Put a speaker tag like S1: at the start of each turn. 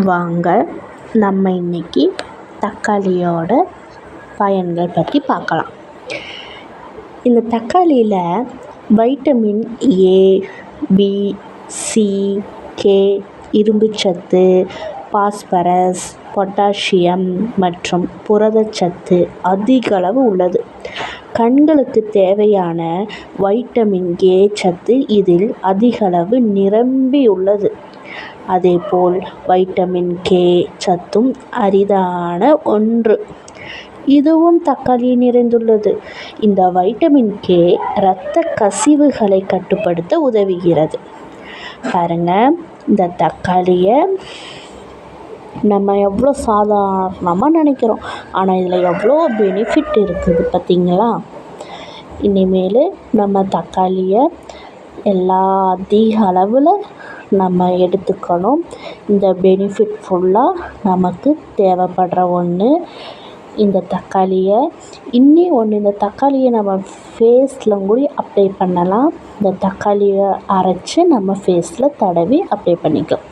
S1: வாங்க நம்ம இன்னைக்கு தக்காளியோட பயன்கள் பற்றி பார்க்கலாம். இந்த தக்காளியில் vitamin A B C K இரும்புச்சத்து பாஸ்பரஸ் பொட்டாசியம் மற்றும் புரதச்சத்து அதிகளவு உள்ளது. கண்களுக்கு தேவையான வைட்டமின் ஏ சத்து இதில் அதிகளவு நிரம்பியுள்ளது. அதேபோல் வைட்டமின் கே சத்தும் அரிதான ஒன்று. இதுவும் தக்காளியில் நிறைந்துள்ளது. இந்த வைட்டமின் கே இரத்த கசிவுகளை கட்டுப்படுத்த உதவுகிறது. பாருங்க இந்த தக்காளியை நம்ம எவ்வளோ சாதாரணமாக நினைக்கிறோம். ஆனால் இதில் எவ்வளோ பெனிஃபிட் இருக்குது பார்த்திங்களா? இனிமேல் நம்ம தக்காளியை எல்லா அதிக அளவில் நம்ம எடுத்துக்கணும். இந்த பெனிஃபிட் ஃபுல்லாக நமக்கு தேவைப்படுற ஒன்று இந்த தக்காளியை. இன்னி ஒன்று இந்த தக்காளியை நம்ம ஃபேஸில் கூட அப்ளை பண்ணலாம். இந்த தக்காளியை அரைச்சி நம்ம ஃபேஸில் தடவி அப்ளை பண்ணிக்கலாம்.